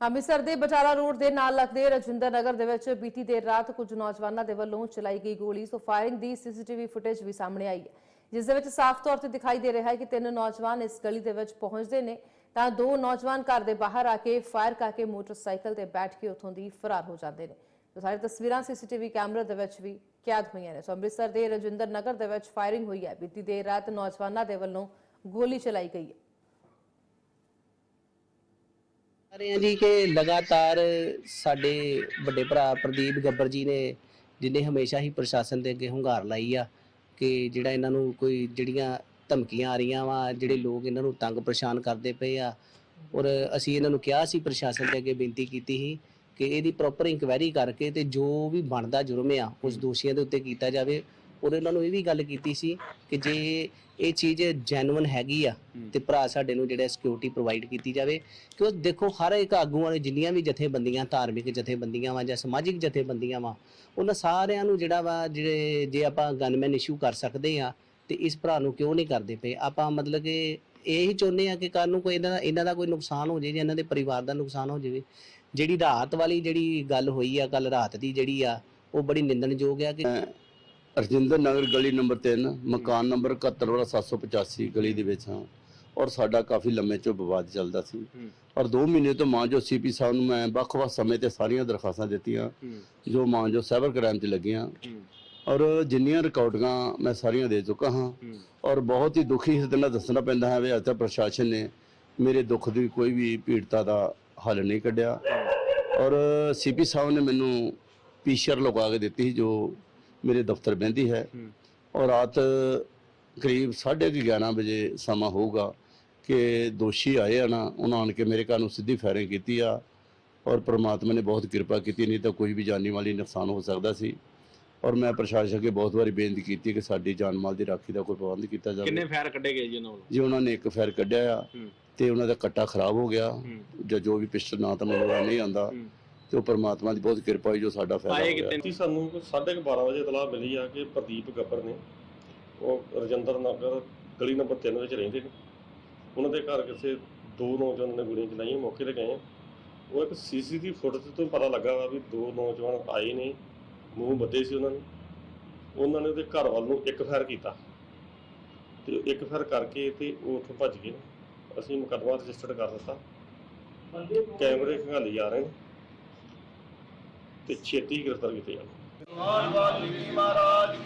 ਅੰਮ੍ਰਿਤਸਰ ਦੇ ਬਟਾਲਾ ਰੋਡ ਦੇ ਨਾਲ ਲੱਗਦੇ ਰਜਿੰਦਰ ਨਗਰ ਦੇ ਵਿੱਚ ਬੀਤੀ ਦੇਰ ਰਾਤ ਕੁਝ ਨੌਜਵਾਨਾਂ ਦੇ ਵੱਲੋਂ ਚਲਾਈ ਗਈ ਗੋਲੀ ਸੋ ਫਾਇਰਿੰਗ ਦੀ ਸੀਸੀਟੀਵੀ ਫੁਟੇਜ ਵੀ ਸਾਹਮਣੇ ਆਈ ਹੈ, ਜਿਸ ਦੇ ਵਿੱਚ ਸਾਫ਼ ਤੌਰ ਤੇ ਦਿਖਾਈ ਦੇ ਰਿਹਾ ਹੈ ਕਿ ਤਿੰਨ ਨੌਜਵਾਨ ਇਸ ਗਲੀ ਦੇ ਵਿੱਚ ਪਹੁੰਚਦੇ ਨੇ, ਤਾਂ ਦੋ ਨੌਜਵਾਨ ਘਰ ਦੇ ਬਾਹਰ ਆ ਕੇ ਫਾਇਰ ਕਰਕੇ ਮੋਟਰਸਾਈਕਲ ਤੇ ਬੈਠ ਕੇ ਉੱਥੋਂ ਦੀ ਫਰਾਰ ਹੋ ਜਾਂਦੇ ਨੇ। ਸੋ ਸਾਰੀ ਤਸਵੀਰਾਂ ਸੀਸੀਟੀਵੀ ਕੈਮਰੇ ਦੇ ਵਿੱਚ ਵੀ ਕੈਦ ਹੋਈਆਂ ਨੇ। ਸੋ ਅੰਮ੍ਰਿਤਸਰ ਦੇ ਰਜਿੰਦਰ ਨਗਰ ਦੇ ਵਿੱਚ ਫਾਇਰਿੰਗ ਹੋਈ ਹੈ। ਬੀਤੀ ਦੇਰ ਰਾਤ ਨੌਜਵਾਨਾਂ ਦੇ ਵੱਲੋਂ ਗੋਲੀ ਚਲਾਈ ਗਈ ਹੈ। ਰਹੇ ਹਾਂ ਜੀ ਕਿ ਲਗਾਤਾਰ ਸਾਡੇ ਵੱਡੇ ਭਰਾ ਪ੍ਰਦੀਪ ਗੱਬਰ ਜੀ ਨੇ ਜਿਨੇ ਹਮੇਸ਼ਾ ਹੀ ਪ੍ਰਸ਼ਾਸਨ ਦੇ ਅੱਗੇ ਹੁੰਗਾਰ ਲਾਈ ਆ ਕਿ ਜਿਹੜਾ ਇਹਨਾਂ ਨੂੰ ਕੋਈ ਜਿਹੜੀਆਂ ਧਮਕੀਆਂ ਆ ਰਹੀਆਂ ਵਾ, ਜਿਹੜੇ ਲੋਕ ਇਹਨਾਂ ਨੂੰ ਤੰਗ ਪਰੇਸ਼ਾਨ ਕਰਦੇ ਪਏ ਆ। ਔਰ ਅਸੀਂ ਇਹਨਾਂ ਨੂੰ ਕਿਹਾ ਸੀ ਪ੍ਰਸ਼ਾਸਨ ਦੇ ਅੱਗੇ ਬੇਨਤੀ ਕੀਤੀ ਸੀ ਕਿ ਇਹਦੀ ਪ੍ਰੋਪਰ ਇਨਕੁਆਇਰੀ ਕਰਕੇ ਤੇ ਜੋ ਵੀ ਬਣਦਾ ਜੁਰਮ ਆ, ਉਸ ਦੋਸ਼ੀਆਂ ਦੇ ਉੱਤੇ ਕੀਤਾ ਜਾਵੇ। ਔਰ ਇਹਨਾਂ ਨੂੰ ਇਹ ਵੀ ਗੱਲ ਕੀਤੀ ਸੀ ਕਿ ਜੇ ਇਹ ਚੀਜ਼ ਜੈਨੂਇਨ ਹੈਗੀ ਆ ਤੇ ਭਰਾ ਸਾਡੇ ਨੂੰ ਜਿਹੜਾ ਸਿਕਿਉਰਿਟੀ ਪ੍ਰੋਵਾਈਡ ਕੀਤੀ ਜਾਵੇ ਕਿਉਂ ਦੇਖੋ ਹਰ ਇੱਕ ਆਗੂਆਂ ਨੇ ਜਿੰਨੀਆਂ ਵੀ ਜਥੇਬੰਦੀਆਂ ਧਾਰਮਿਕ ਜਥੇਬੰਦੀਆਂ ਵਾ ਜਾਂ ਸਮਾਜਿਕ ਜਥੇਬੰਦੀਆਂ ਵਾ ਉਹਨਾਂ ਸਾਰਿਆਂ ਨੂੰ ਜਿਹੜਾ ਵਾ ਜਿਹੜੇ ਜੇ ਆਪਾਂ ਗਨਮੈਨ ਇਸ਼ੂ ਕਰ ਸਕਦੇ ਆ ਤੇ ਇਸ ਭਰਾ ਨੂੰ ਕਿਉਂ ਨਹੀਂ ਕਰਦੇ ਪਏ? ਆਪਾਂ ਮਤਲਬ ਕਿ ਇਹ ਹੀ ਚਾਹੁੰਦੇ ਆ ਕਿ ਕੱਲ ਨੂੰ ਕੋਈ ਇਹਨਾਂ ਦਾ ਇਹਨਾਂ ਦਾ ਕੋਈ ਨੁਕਸਾਨ ਹੋ ਜਾਏ ਜਾਂ ਇਹਨਾਂ ਦੇ ਪਰਿਵਾਰ ਦਾ ਨੁਕਸਾਨ ਹੋ ਜਾਵੇ। ਜਿਹੜੀ ਰਾਤ ਵਾਲੀ ਜਿਹੜੀ ਗੱਲ ਹੋਈ ਆ ਕੱਲ ਰਾਤ ਦੀ ਜਿਹੜੀ ਆ ਉਹ ਬੜੀ ਨਿੰਦਣਯੋਗ ਆ ਕਿ ਰਜਿੰਦਰ ਨਗਰ ਗਲੀ ਨੰਬਰ 3 ਮਕਾਨ ਨੰਬਰ 71 ਵਾਲਾ 785 ਗਲੀ ਦੇ ਵਿੱਚ ਹਾਂ। ਔਰ ਸਾਡਾ ਕਾਫੀ ਲੰਮੇ ਚੋਂ ਵਿਵਾਦ ਚੱਲਦਾ ਸੀ। ਔਰ 2 ਮਹੀਨੇ ਤੋਂ ਮਾਂ ਜੋ ਸੀਪੀ ਸਾਹਿਬ ਨੂੰ ਮੈਂ ਵੱਖ-ਵੱਖ ਸਮੇਂ ਤੇ ਸਾਰੀਆਂ ਦਰਖਾਸਤਾਂ ਦਿੱਤੀਆਂ ਜੋ ਮਾਂ ਜੋ ਸਾਈਬਰ ਕ੍ਰਾਈਮ ਤੇ ਲੱਗੀਆਂ। ਔਰ ਜਿੰਨੀਆਂ ਰਿਕਾਰਡਿੰਗਾਂ ਮੈਂ ਸਾਰੀਆਂ ਦੇ ਚੁੱਕਾ ਹਾਂ। ਔਰ ਬਹੁਤ ਹੀ ਦੁਖੀ ਇਸ ਦਿਨ ਦੱਸਣਾ ਪੈਂਦਾ ਹੈ ਵੀ ਅੱਜ ਤੱਕ ਪ੍ਰਸ਼ਾਸਨ ਨੇ ਮੇਰੇ ਦੁੱਖ ਦੀ ਕੋਈ ਵੀ ਪੀੜਤਾ ਦਾ ਹੱਲ ਨਹੀਂ ਕੱਢਿਆ। ਔਰ ਸੀਪੀ ਸਾਹਿਬ ਨੇ ਮੈਨੂੰ ਪੀਸ਼ਰ ਲਗਾ ਕੇ ਦਿੱਤੀ ਜੋ ਮੇਰੇ ਦਫ਼ਤਰ ਬਹਿੰਦੀ ਹੈ ਔਰ ਰਾਤ ਕਰੀਬ 11:30 ਵਜੇ ਸਮਾਂ ਹੋਊਗਾ ਕਿ ਦੋਸ਼ੀ ਆਏ ਆ ਨਾ ਉਹਨਾਂ ਆਣ ਕੇ ਮੇਰੇ ਘਰ ਨੂੰ ਸਿੱਧੀ ਫਾਇਰਿੰਗ ਕੀਤੀ ਆ ਔਰ ਪ੍ਰਮਾਤਮਾ ਨੇ ਬਹੁਤ ਕਿਰਪਾ ਕੀਤੀ ਨਹੀਂ ਤਾਂ ਕੋਈ ਵੀ ਜਾਨੀ ਮਾਲੀ ਨੁਕਸਾਨ ਹੋ ਸਕਦਾ ਸੀ ਔਰ ਮੈਂ ਪ੍ਰਸ਼ਾਸਨ ਅੱਗੇ ਬਹੁਤ ਵਾਰੀ ਬੇਨਤੀ ਕੀਤੀ ਕਿ ਸਾਡੀ ਜਾਨ ਮਾਲ ਦੀ ਰਾਖੀ ਦਾ ਕੋਈ ਪ੍ਰਬੰਧ ਕੀਤਾ ਜਾਵੇ ਕਿੰਨੇ ਫਾਇਰ ਕੱਢੇ ਗਏ ਜੀ ਉਹਨਾਂ ਵੱਲੋਂ ਜੀ ਉਹਨਾਂ ਨੇ ਇੱਕ ਫਾਇਰ ਕੱਢਿਆ ਆ। ਤੇ ਉਹਨਾਂ ਦਾ ਕੱਟਾ ਖਰਾਬ ਹੋ ਗਿਆ। ਜਾਂ ਜੋ ਵੀ ਪਿਸਟਲ ਨਾ ਤਾਂ ਮੈਨੂੰ ਨਹੀਂ ਆਂਦਾ। ਤੇ ਉਹ ਪ੍ਰਮਾਤਮਾ ਦੀ ਬਹੁਤ ਕਿਰਪਾ ਹੋਈ ਜੋ ਸਾਡਾ ਫਾਇਦਾ ਆਏ ਕਿਤੇ? ਜੀ ਸਾਨੂੰ ਕੋਈ ਸਾਢੇ ਕੁ 12 ਵਜੇ ਇਤਲਾਹ ਮਿਲੀ ਆ ਕਿ ਪ੍ਰਦੀਪ ਗੱਬਰ ਨੇ ਉਹ ਰਜਿੰਦਰ ਨਗਰ ਗਲੀ ਨੰਬਰ 3 ਵਿੱਚ ਰਹਿੰਦੇ ਨੇ। ਉਹਨਾਂ ਦੇ ਘਰ ਕਿਸੇ ਦੋ ਨੌਜਵਾਨਾਂ ਨੇ ਗੋਲੀਆਂ ਚਲਾਈਆਂ ਮੌਕੇ ਤੇ ਗਏ ਆ। ਉਹ ਇੱਕ ਸੀਸੀਟੀਵੀ ਫੁਟੇਜ ਤੋਂ ਪਤਾ ਲੱਗਾ ਵਾ ਵੀ ਦੋ ਨੌਜਵਾਨ ਆਏ ਨੇ ਮੂੰਹ ਬੱਦੇ ਸੀ ਉਹਨਾਂ ਨੇ ਉਹਨਾਂ ਨੇ ਉਹਦੇ ਘਰ ਵੱਲ ਨੂੰ ਇੱਕ ਫਾਇਰ ਕੀਤਾ ਤੇ ਇੱਕ ਫਾਇਰ ਕਰਕੇ ਤੇ ਉਹ ਉੱਥੋਂ ਭੱਜ ਗਏ ਅਸੀਂ ਮੁਕੱਦਮਾ ਰਜਿਸਟਰਡ ਕਰ ਦਿੱਤਾ। ਕੈਮਰੇ ਖੰਗਾਲੀ ਜਾ ਰਹੇ ਨੇ। ਤੇ ਛੇਤੀ ਗ੍ਰਿਫਤਾਰ ਕੀਤੇ ਜਾਣ। ਵਾਲਮੀਕੀ ਮਹਾਰਾਜ